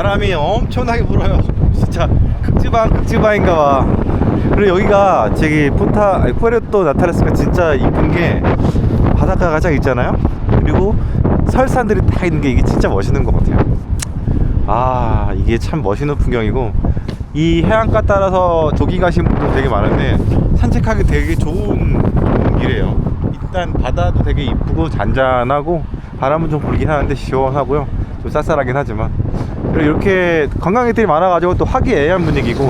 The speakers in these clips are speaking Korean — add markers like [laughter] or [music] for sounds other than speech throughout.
바람이 엄청나게 불어요. [laughs] 진짜 극지방 극지방인가 봐. 그리고 여기가 저기 푸타 아니, 푸에르토 나타레스가 진짜 이쁜 게 바닷가가 쫙 있잖아요. 그리고 설산들이 다 있는 게 이게 진짜 멋있는 것 같아요. 아 이게 참 멋있는 풍경이고 이 해안가 따라서 조깅 가신 분들 되게 많은데 산책하기 되게 좋은 길이에요. 일단 바다도 되게 이쁘고 잔잔하고 바람은 좀 불긴 하는데 시원하고요. 좀 쌀쌀하긴 하지만 이렇게 관광객들이 많아가지고 또 화기애애한 분위기고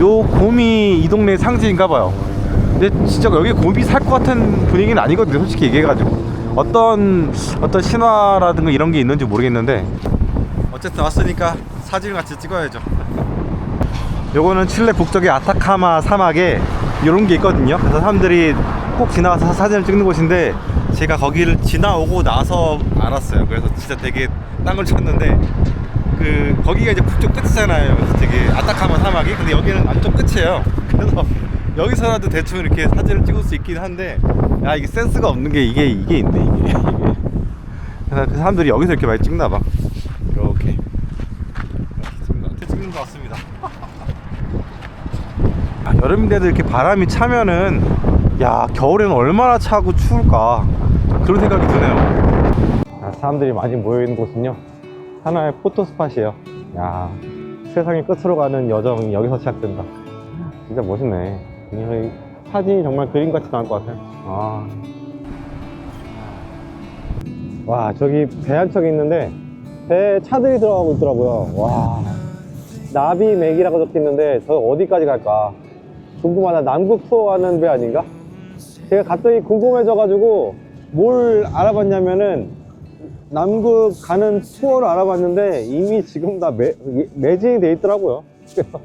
요 곰이 이 동네 상징인가 봐요. 근데 진짜 여기 곰이 살 것 같은 분위기는 아니거든요. 솔직히 얘기해가지고 어떤 어떤 신화라든가 이런 게 있는지 모르겠는데 어쨌든 왔으니까 사진을 같이 찍어야죠. 요거는 칠레 북쪽의 아타카마 사막에 이런 게 있거든요. 그래서 사람들이 꼭 지나가서 사진을 찍는 곳인데 제가 거기를 지나오고 나서 알았어요. 그래서 진짜 되게 땅을 쳤는데 그 거기가 이제 북쪽 끝이잖아요. 그래서 되게 아타카마 사막이 근데 여기는 안쪽 끝이에요. [laughs] 그래서 여기서라도 대충 이렇게 사진을 찍을 수 있긴 한데 야 이게 센스가 없는 게 이게 이게 있네 이게 이게. 그래서 그 사람들이 여기서 이렇게 많이 찍나 봐. 이렇게. 이렇게 찍는 것 같습니다. [laughs] 아, 여름인데도 이렇게 바람이 차면은 야 겨울에는 얼마나 차고 추울까 그런 생각이 드네요 아, 사람들이 많이 모여 있는 곳은요 하나의 포토스팟이에요. 야 세상의 끝으로 가는 여정이 여기서 시작된다. 진짜 멋있네. 이 사진이 정말 그림같이 나올 것 같아요. 아. 와 저기 배 한 척이 있는데 배에 차들이 들어가고 있더라고요. 와. 나비 맥이라고 적혀 있는데 저 어디까지 갈까? 궁금하다. 남극 투어 가는 배 아닌가? 제가 갑자기 궁금해져가지고 뭘 알아봤냐면은 남극 가는 투어를 알아봤는데 이미 지금 다 매, 매진이 돼 있더라고요. 그래서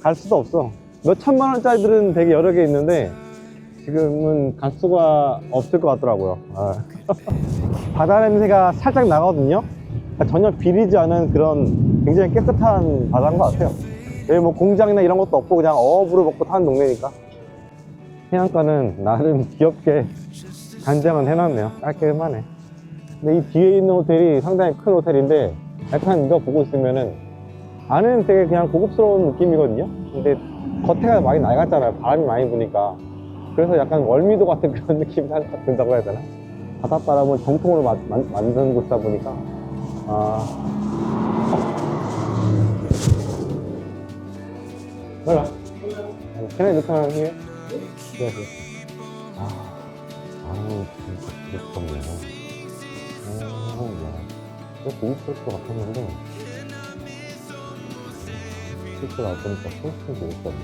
갈 수도 없어. 몇 천만 원짜리들은 되게 여러 개 있는데 지금은 갈 수가 없을 것 같더라고요. 아. [laughs] 바다 냄새가 살짝 나거든요. 그러니까 전혀 비리지 않은 그런 굉장히 깨끗한 바다인 것 같아요. 여기 뭐 공장이나 이런 것도 없고 그냥 어업으로 먹고 사는 동네니까. 해안가는 나름 귀엽게 [laughs] 단장은 해놨네요. 깔끔하네 근데 이 뒤에 있는 호텔이 상당히 큰 호텔인데 약간 이거 보고 있으면은 안은 되게 그냥 고급스러운 느낌이거든요 근데 겉에가 많이 낡았잖아요 바람이 많이 부니까 그래서 약간 월미도 같은 [laughs] 그런 느낌이 든다고 해야 되나 바닷바람을 정통으로 마- 만- 만드는 곳이다 보니까 아 뭐야? Can I look around here? Yes, yes. 아, 아우, 진짜 부럽네요. 오, 야. 이거 재밌을 것 같았는데, 실제 나보니까 훨씬 재밌었네.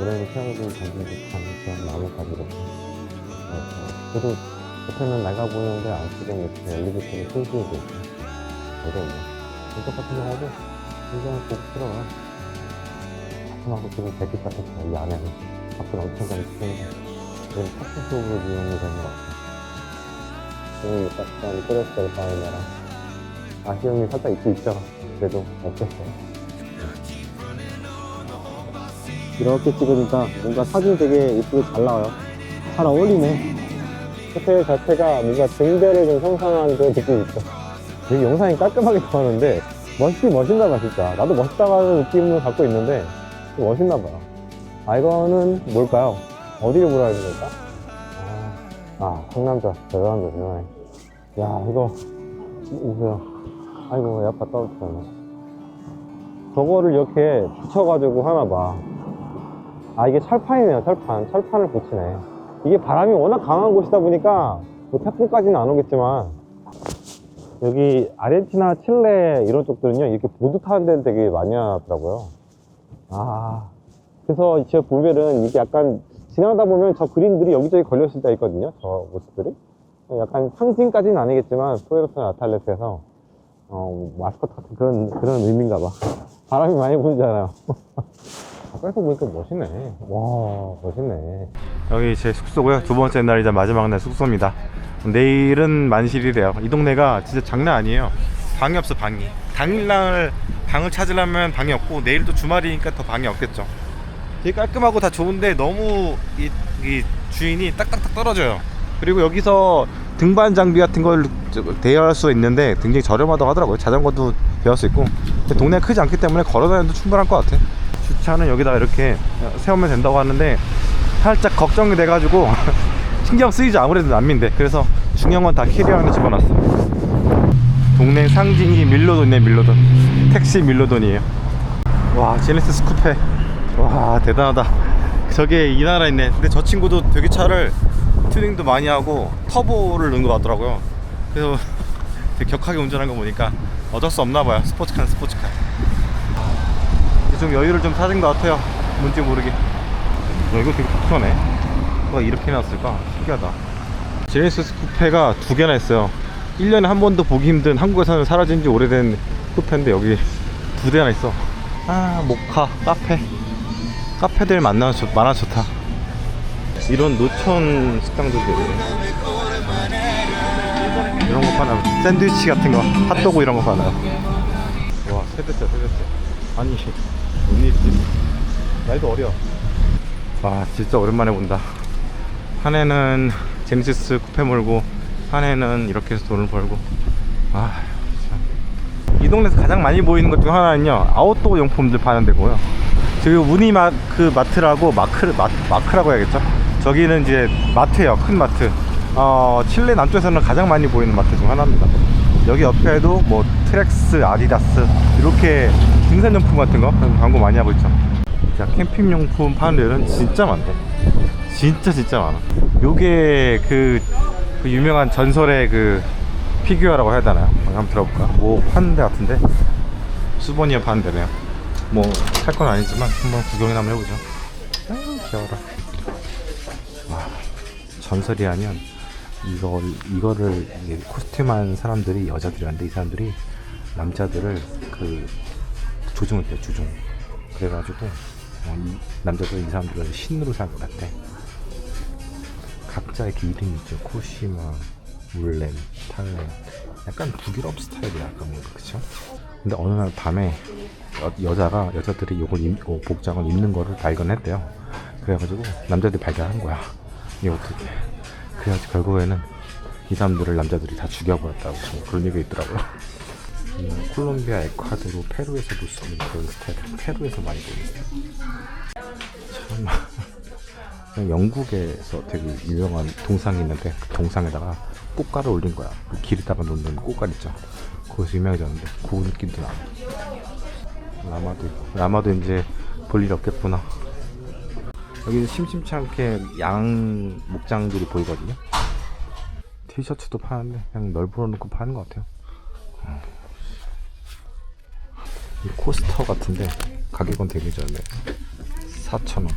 올해는 태양도 단지 단지 나무가지고. 그래도 옆에는 낡아 보이는데 안쪽에 이렇게 엘리베이터를 설치해 있고. 어려운데. 이것 같은 경우도 굉장히 고급스러워요. 하고 지금 대기 같은 거, 이 안에는 밖은 엄청나게 추운데 여기 커피 수업으로 이용이 되는 것 같아요. 여기 약간 끓였을 바에나랑 아쉬움이 살짝 있긴 있죠. 그래도 어땠어요? 이렇게 찍으니까 뭔가 사진이 되게 예쁘게 잘 나와요. 잘 어울리네. 호텔 자체가 뭔가 등대를 좀 형상한 그런 느낌이 있죠. 되게 영상이 깔끔하게 나오는데 멋있긴 멋있나 봐 진짜. 나도 멋있다고 하는 느낌을 갖고 있는데 좀 멋있나 봐요. 아, 이거는 뭘까요? 어디를 보라 하는 걸까? 아, 아, 상남자. 대단한다, 대단해. 야, 이거, 보세요. 아이고, 애 아파 떨어졌네. 저거를 이렇게 붙여가지고 하나 봐. 아, 이게 철판이네요, 철판. 철판을 붙이네. 이게 바람이 워낙 강한 곳이다 보니까, 뭐 태풍까지는 안 오겠지만, 여기 아르헨티나, 칠레 이런 쪽들은요, 이렇게 보드 타는 데를 되게 많이 하더라고요. 아, 그래서 제가 보면은 이게 약간 지나가다 보면 저 그림들이 여기저기 걸렸을 때 있거든요. 저 모습들이. 약간 상징까지는 아니겠지만, 푸에르토 나탈레스에서, 어, 마스코트 같은 그런, 그런 의미인가 봐. 바람이 많이 불잖아요. 가까이서 [laughs] 보니까 멋있네. 와, 멋있네. 여기 제 숙소고요. 두 번째 날이자 마지막 날 숙소입니다. 내일은 만실이래요. 이 동네가 진짜 장난 아니에요. 방이 없어, 방이. 당일날 방을 찾으려면 방이 없고, 내일 또 주말이니까 더 방이 없겠죠. 되게 깔끔하고 다 좋은데 너무 이, 이 주인이 딱딱딱 떨어져요. 그리고 여기서 등반 장비 같은 걸 저- 대여할 수 있는데 굉장히 저렴하다고 하더라고요. 자전거도 대여할 수 있고 동네가 크지 않기 때문에 걸어다녀도 충분할 것 같아. 주차는 여기다 이렇게 세우면 된다고 하는데 살짝 걱정이 돼가지고 [laughs] 신경 쓰이죠 아무래도 남인데 그래서 중요한 건 다 캐리어에 집어놨어. 동네 상징이 밀로돈이네 밀로돈 택시 밀로돈이에요. 와 제네시스 쿠페 와 대단하다. 저게 이 나라 있네. 근데 저 친구도 되게 차를 튜닝도 많이 하고 터보를 넣은 것 같더라고요. 그래서 되게 격하게 운전한 거 보니까 어쩔 수 없나 봐요. 스포츠카는 스포츠카. 좀 여유를 좀 찾은 것 같아요. 뭔지 모르게. 어, 이거 되게 독특하네. 누가 이렇게 해놨을까? 신기하다. 제네시스 쿠페가 두 개나 있어요. 1년에 한 번도 보기 힘든 한국에서는 사라진 지 오래된 쿠페인데 여기 두 대나 있어. 아 모카 카페 카페들 만나 좋, 많아 좋다. 이런 노천 식당도 되고. 이런 거 파나요 샌드위치 같은 거 핫도그 이런 거 파나요 와 세대째 세대째 아니 뭔 일이지 나이도 어려 와 진짜 오랜만에 본다. 한 해는 제네시스 쿠페 몰고 한 해는 이렇게 해서 돈을 벌고. 아 참. 이 동네에서 가장 많이 보이는 것 중 하나는요 아웃도어 용품들 파는 데고요 저기 우니마 그 마트라고 마크 마, 마크라고 해야겠죠? 저기는 이제 마트예요 큰 마트. 어 칠레 남쪽에서는 가장 많이 보이는 마트 중 하나입니다. 여기 옆에도 뭐 트랙스 아디다스 이렇게 등산용품 같은 거? 광고 많이 하고 있죠. 자 캠핑용품 파는 데는 진짜 많대 진짜 진짜 많아. 요게 그, 그 유명한 전설의 그 피규어라고 해야 되나요? 한번 들어볼까? 뭐 파는 데 같은데? 수버니어 파는 데네요 뭐 살 건 아니지만 한번 구경이나 한번 해보죠. 아유 귀여워라. 와 전설이 아니면 이걸 이거를 코스튬한 사람들이 여자들이었는데 이 사람들이 남자들을 그 조종했대 조종. 그래가지고 어, 이 남자들 이 사람들을 신으로 생각 같대 각자의 그 이름이 있죠. 코시마 물렘 탈렘 약간 북유럽 스타일이야 약간 뭔가 그쵸? 근데 어느 날 밤에 여, 자가 여자들이 요걸 입, 어, 복장을 입는 거를 발견했대요. 그래가지고 남자들이 발견한 거야. 이게 어떻게. 그래가지고 결국에는 이 사람들을 남자들이 다 죽여버렸다고 뭐 그런 얘기가 있더라고요. 음, 콜롬비아, 에콰도르, 페루에서도 쓰는 그런 스타일 페루에서 많이 보이는 참 [laughs] 영국에서 되게 유명한 동상이 있는데 그 동상에다가 꽃가루 올린 거야. 그 길에다가 놓는 꽃가루 있죠 거기서 유명해졌는데 그 느낌도 나. 라마도 있고. 라마도 이제 볼 일 없겠구나. 여기는 심심치 않게 양 목장들이 보이거든요. 티셔츠도 파는데 그냥 널브러 놓고 파는 것 같아요. 어. 이 코스터 같은데 가격은 되게 저렴해. 4,000원.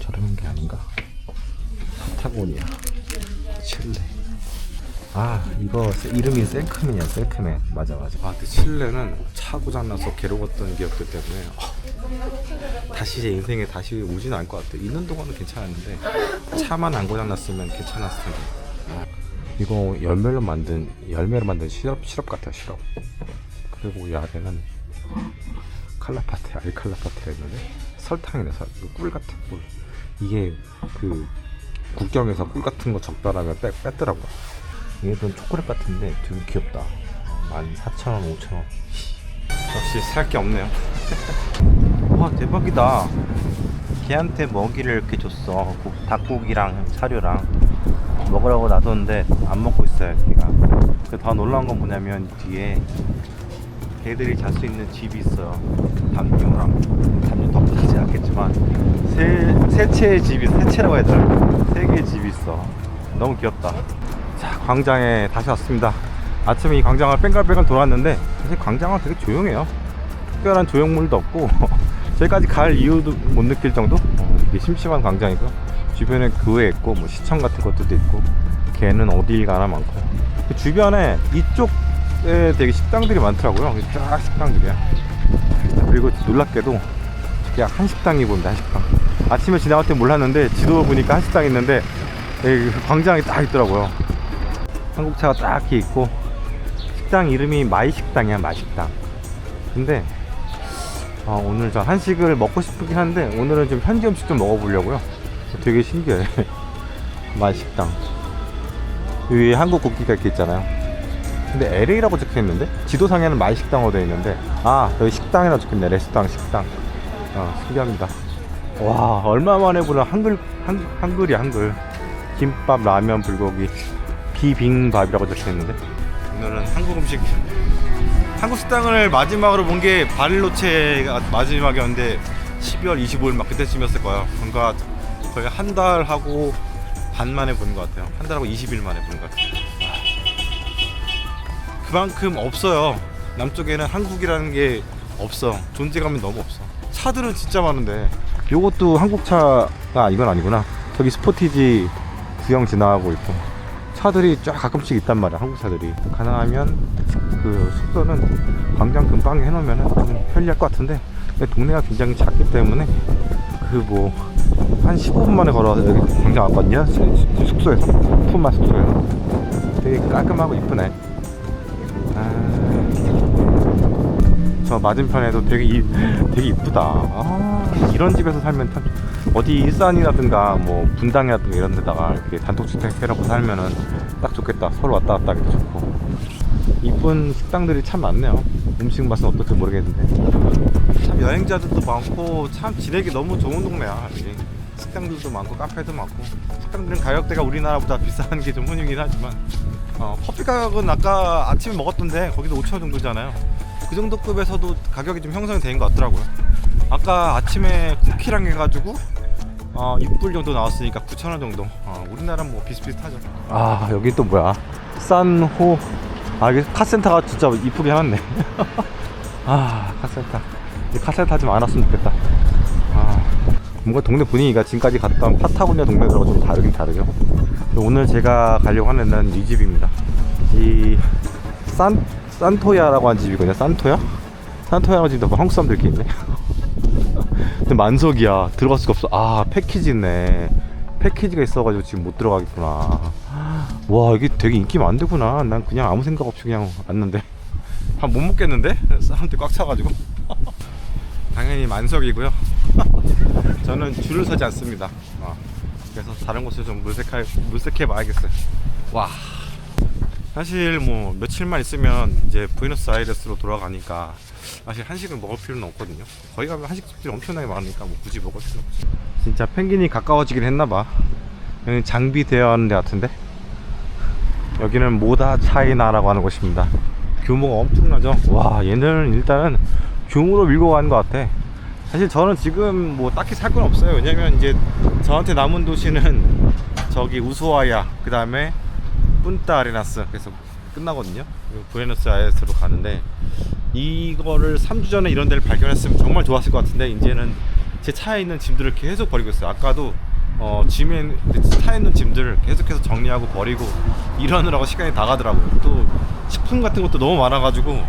저렴한 게 아닌가? 파타고니아. 칠레 아 이거 세- 이름이 셀크맨이야 셀크맨. 맞아 맞아. 아 근데 칠레는 차 고 장나서 괴로웠던 기억들 때문에 아, 다시 제 인생에 다시 오지는 않을 것 같아. 있는 동안은 괜찮았는데 차만 안 고장 났으면 괜찮았을 텐데. 아, 이거 열매로 만든 열매로 만든 시럽 시럽 같아 시럽. 그리고 이 아래는 칼라파테 알칼라파테가 있는데 설탕이네 설, 이거 꿀 같은 꿀. 이게 그 국경에서 꿀 같은 거 적달하면 빼, 뺐더라고 얘는 초콜릿 같은데 되게 귀엽다 14,000원 5,000원 역시 살 게 없네요 [laughs] 와 대박이다 걔한테 먹이를 이렇게 줬어 고- 닭고기랑 사료랑 먹으라고 놔뒀는데 안 먹고 있어요 걔가 그더 놀라운 건 뭐냐면 뒤에 개들이 잘 수 있는 집이 있어요. 담요랑 담요 더 크지 않겠지만 세, 세 채의 집이 세 채라고 해야 되나? 세 개의 집이 있어. 너무 귀엽다. 자 광장에 다시 왔습니다. 아침에 이 광장을 뺑글뺑글 돌았는데 사실 광장은 되게 조용해요. 특별한 조형물도 없고 [laughs] 저기까지 갈 이유도 못 느낄 정도? 어, 이게 심심한 광장이고 주변에 교회 있고 뭐 시청 같은 것들도 있고 개는 어딜 가나 많고 그 주변에 이쪽에 되게 식당들이 많더라고요 쫙 식당들이야 그리고 놀랍게도 그냥 한식당이 보입니다 한식당 아침에 지나갈 때 몰랐는데 지도 보니까 한식당 있는데 광장이 딱 있더라고요 한국차가 딱 이렇게 있고 식당 이름이 마이식당이야 마식당. 근데 어, 오늘 저 한식을 먹고 싶긴 한데 오늘은 좀 현지 음식 좀 먹어보려고요. 되게 신기해. [laughs] 맛식당. 위에 한국 국기가 이렇게 있잖아요. 근데 LA라고 적혀 있는데? 지도상에는 마이식당으로 되어 있는데 아 여기 식당이라고 적혀 있네. 레스토랑 식당. 어 신기합니다. 와 얼마 만에 보는 한글 한, 한글이 한글. 김밥 라면 불고기 비빔밥이라고 적혀 있는데 오늘은 한국 음식 한국 식당을 마지막으로 본 게 바릴로체가 마지막이었는데 12월 25일 막 그때쯤이었을 거예요. 그러니까 거의 한 달 하고 반 만에 보는 것 같아요. 한 달하고 20일 만에 보는 것 같아요. 아, 그만큼 없어요. 남쪽에는 한국이라는 게 없어. 존재감이 너무 없어. 차들은 진짜 많은데. 요것도 한국 차가 이건 아니구나. 저기 스포티지 구형 지나가고 있고. 차들이 쫙 가끔씩 있단 말이야. 한국 차들이. 가능하면 그 숙소는 광장 근방에 해놓으면 좀 편리할 것 같은데. 동네가 굉장히 작기 때문에 그 뭐 한 15분 만에 걸어서 여기 광장 왔거든요. 숙소에서 푸마 숙소에서 되게 깔끔하고 이쁘네. 아, 저 맞은편에도 되게 이, 되게 이쁘다. 아, 이런 집에서 살면 참 어디 일산이라든가 뭐 분당이라든가 이런 데다가 이렇게 단독주택 해놓고 살면은 딱 좋겠다. 서로 왔다 갔다 하기도 좋고. 이쁜 식당들이 참 많네요. 음식 맛은 어떨지 모르겠는데. 참 여행자들도 많고 참 지내기 너무 좋은 동네야. 식당들도 많고 카페도 많고 식당들은 가격대가 우리나라보다 비싼 게 좀 흔히긴 하지만 어, 커피 가격은 아까 아침에 먹었던데 거기도 5천 원 정도잖아요. 그 정도 급에서도 가격이 좀 형성이 된 것 같더라고요. 아까 아침에 쿠키랑 해가지고 어, 6불 정도 나왔으니까 9천 원 정도. 어, 우리나라는 뭐 비슷비슷하죠. 아 여기 또 뭐야? 산호. 아 이게 카센터가 진짜 이쁘게 해놨네. [laughs] 아 카센터. 이 카센터 좀안 왔으면 좋겠다. 아 뭔가 동네 분위기가 지금까지 갔던 파타고니아 동네들하고 좀 다르긴 다르죠. 오늘 제가 가려고 하는 데는 이 집입니다. 이 산, 산토야라고 하는 집이거든요. 산토야? 산토야라고 집도 한국 사람들 이렇게 있네. 근데 만석이야. 들어갈 수가 없어. 아, 패키지 있네. 패키지가 있어가지고 지금 못 들어가겠구나. 와, 이게 되게 인기 많대구나. 난 그냥 아무 생각 없이 그냥 왔는데. 밥못 먹겠는데? 사람들 꽉 차가지고. [laughs] 당연히 만석이고요. [laughs] 저는 줄을 서지 않습니다. 어. 그래서 다른 곳을 좀 물색해, 물색해 봐야겠어요. 와. 사실 뭐 며칠만 있으면 이제 부에노스아이레스로 돌아가니까 사실 한식을 먹을 필요는 없거든요. 거기 가면 한식집들이 엄청나게 많으니까 뭐 굳이 먹을 필요 없죠. 진짜 펭귄이 가까워지긴 했나봐. 여기 장비되어 하는 데 같은데. 여기는 모다 차이나라고 하는 곳입니다. 규모가 엄청나죠. 와 얘네는 일단은 규모로 밀고 가는 것 같아. 사실 저는 지금 뭐 딱히 살 건 없어요. 왜냐면 이제 저한테 남은 도시는 저기 우수아야, 그 다음에 punta 아레나스 그래서 끝나거든요. 그리고 부에노스 아이레스로 가는데 이거를 3주 전에 이런 데를 발견했으면 정말 좋았을 것 같은데 이제는 제 차에 있는 짐들을 계속 버리고 있어요. 아까도 어, 짐에 차에 있는 짐들을 계속해서 정리하고 버리고 이러느라고 시간이 다 가더라고요. 또 식품 같은 것도 너무 많아가지고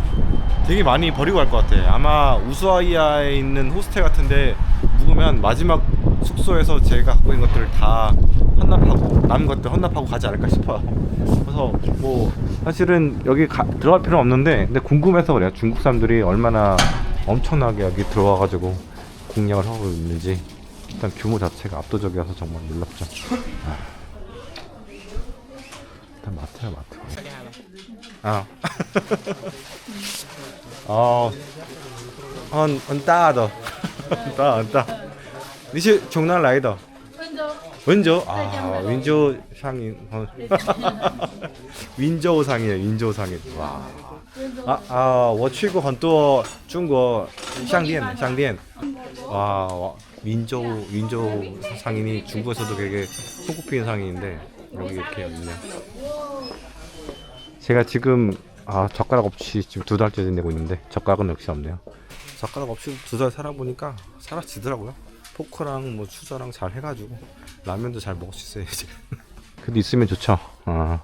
되게 많이 버리고 갈 것 같아. 아마 우수아이아에 있는 호스텔 같은데 묵으면 마지막 숙소에서 제가 갖고 있는 것들을 다 헌납하고 남은 것들 헌납하고 가지 않을까 싶어요. 그래서 뭐 사실은 여기 가, 들어갈 필요는 없는데 근데 궁금해서 그래요. 중국 사람들이 얼마나 엄청나게 여기 들어와가지고 공략을 하고 있는지 일단 규모 자체가 압도적이어서 정말 놀랍죠. 아. 일단 마트야 마트. 아. 어. [laughs] 한, 한大的，很大很大。你是从哪来的？ 温州，温州啊，温州상인 어. 윈州상인 윈州상인 와. 温州 아, 아, 我去过很多中国商店商店 와, 와 윈州윈州상인이 중국에서도 되게 손꼽히는 상인인데 여기 이렇게 있네요. 제가 지금 아 젓가락 없이 지금 두 달째 지내고 있는데 젓가락은 역시 없네요. 젓가락 없이 두 달 살아보니까 살아지더라고요. 포크랑 뭐 수저랑 잘 해가지고 라면도 잘 먹을 수 있어요 이제. [laughs] 그래도 있으면 좋죠. 아.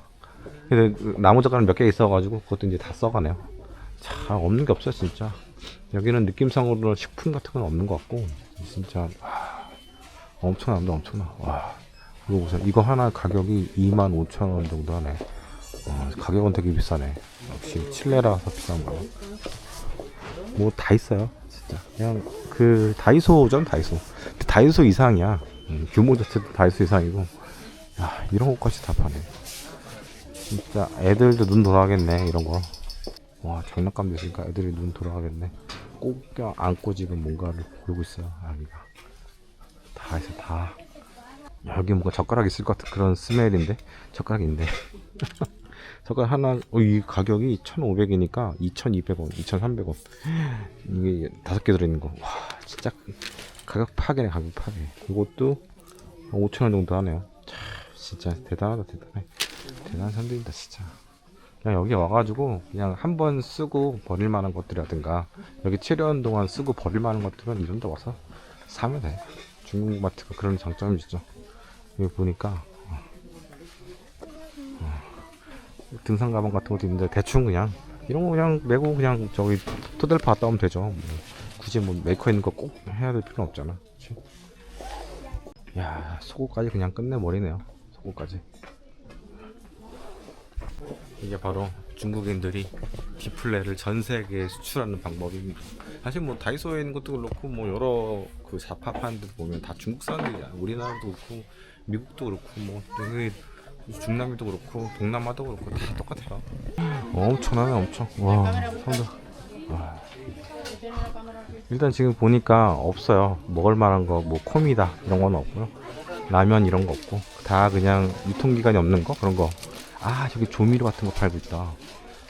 근데 나무 젓가락 몇 개 있어가지고 그것도 이제 다 써가네요. 참 없는 게 없어요 진짜. 여기는 느낌상으로는 식품 같은 건 없는 것 같고 진짜 와, 엄청납니다 엄청나. 와 이거 보세요. 이거 하나 가격이 25,000원 정도 하네. 어, 가격은 되게 비싸네. 역시 칠레라서 비싼 거야. 뭐다 있어요. 진짜 그냥 그 다이소전 다이소. 다이소 이상이야. 음, 규모 자체도 다이소 이상이고. 야 이런 것까지 다 파네. 진짜 애들도 눈 돌아가겠네 이런 거. 와 장난감도 있으니까 애들이 눈 돌아가겠네. 꼭껴 안고 지금 뭔가를 고르고 있어요. 아기가 다 있어 다. 여기 뭔가 젓가락 있을 것 같은 그런 스멜인데 젓가락인데. [laughs] 젓가락 하나 어, 이 가격이 1,500이니까 2,200원, 2,300원. 이게 다섯 개 들어있는 거. 와 진짜 가격 파괴네 가격 파괴. 이것도 5,000원 정도 하네요. 참 진짜 대단하다 대단해. 대단한 사람들이다 진짜. 그냥 여기 와가지고 그냥 한 번 쓰고 버릴 만한 것들이라든가 여기 치료하는 동안 쓰고 버릴 만한 것들은 이런 데 와서 사면 돼. 중국 마트가 그런 장점이 있죠. 여기 보니까 어, 어, 등산 가방 같은 것도 있는데 대충 그냥 이런 거 그냥 메고 그냥 저기 토델파 갔다 오면 되죠. 뭐 굳이 뭐 메이커 있는 거 꼭 해야 될 필요는 없잖아. 그치? 야 속옷까지 그냥 끝내버리네요. 속옷까지. 이게 바로 중국인들이 디플레를 전 세계에 수출하는 방법입니다. 사실 뭐 다이소에 있는 것도 그렇고 뭐 여러 그데 보면 다 중국 사람들이야. 우리나라도 그렇고 미국도 그렇고 뭐 여기 중남미도 그렇고 동남아도 그렇고 다 똑같아요. 엄청나네 엄청. 와 상당. 와. 일단 지금 보니까 없어요. 먹을 만한 거 뭐 콤이다 이런 건 없고요. 라면 이런 거 없고 다 그냥 유통기간이 없는 거 그런 거. 아 저기 조미료 같은 거 팔고 있다.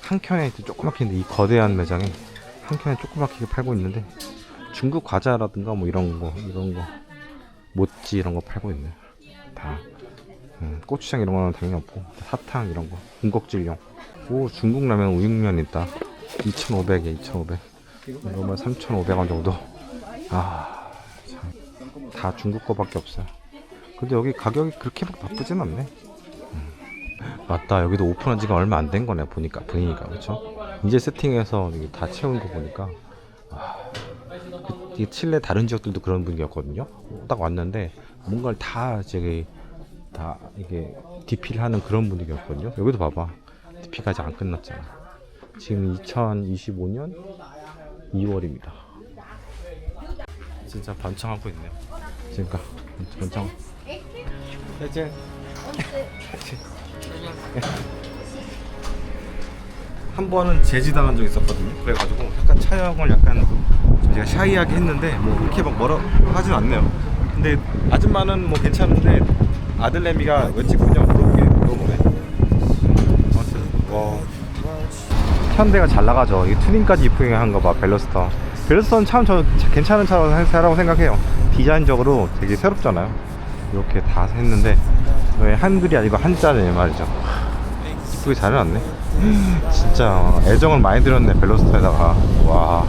한 켠에 조그맣게 이 거대한 매장에 한 켠에 조그맣게 팔고 있는데 중국 과자라든가 뭐 이런 거 이런 거 모찌 이런 거 팔고 있네. 다 음, 고추장 이런 거는 당연히 없고 사탕 이런 거 군것질용. 오 중국 라면 우육면 있다. 2,500에 2,500. 이거면 3,500원 정도. 아, 참. 다 중국 거밖에 없어요. 근데 여기 가격이 그렇게 막 나쁘진 않네. 음. 맞다, 여기도 오픈한 지가 얼마 안 된 거네, 보니까, 분위기가. 그쵸? 이제 세팅해서 다 채운 거 보니까. 아, 그, 칠레 다른 지역들도 그런 분위기였거든요. 딱 왔는데, 뭔가를 다 저기, 다 이게 디피를 하는 그런 분위기였거든요. 여기도 봐봐. 디피가 아직 안 끝났잖아. 지금 2025년 2월입니다. 진짜 번창하고 있네요. 그러니까 번창. 이제 한 번은 제지당한 적 있었거든요. 그래가지고 약간 촬영을 약간 제가 샤이하게 했는데 뭐 그렇게 막 뭐라 하진 않네요. 근데 아줌마는 뭐 괜찮은데 아들내미가 왜 찍느냐 물어보게 물어보네. 아무튼 와. 현대가 잘 나가죠. 이 튜닝까지 이쁘게 한거 봐, 벨로스터. 벨로스터는 참 저 괜찮은 차라고 생각해요. 디자인적으로 되게 새롭잖아요. 이렇게 다 했는데 왜 한글이 아니고 한자네 말이죠. 이쁘게 잘 해놨네. [gasps] 진짜 애정을 많이 들였네 벨로스터에다가. 와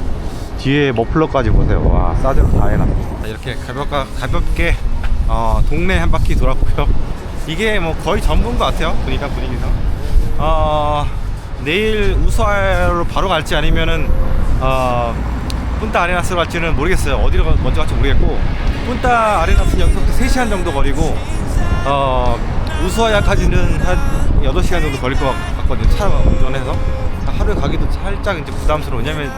뒤에 머플러까지 보세요. 와 싸대로 다 해놨어. 이렇게 가볍게 가볍게 어, 동네 한 바퀴 돌았고요. [laughs] 이게 뭐 거의 전부인 것 같아요. 보니까 분위기상. 어, 내일 우수하로 바로 갈지 아니면은 어, punta 아레나스로 갈지는 모르겠어요. 어디로 가- 먼저 갈지 모르겠고 punta 아레나스는 여기서부터 3시간 정도 거리고 어, 우수아야까지는 한 8시간 정도 걸릴 것 같거든요. 차 운전해서 하루에 가기도 살짝 이제 부담스러워. 왜냐면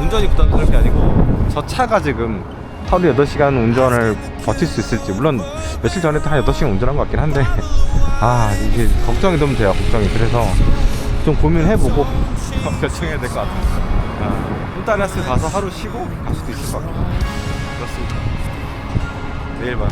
운전이 부담스러운 게 아니고 저 차가 지금 하루 8시간 운전을 버틸 수 있을지. 물론 며칠 전에도 한 8시간 운전한 것 같긴 한데. [laughs] 아 이게 걱정이 좀 돼요 걱정이. 그래서 좀 고민해보고 [laughs] 결정해야 될 것 같아요. 아, 푼타네스 가서 하루 쉬고 갈 수도 있을 것 같아요. 그렇습니다. 내일 봐요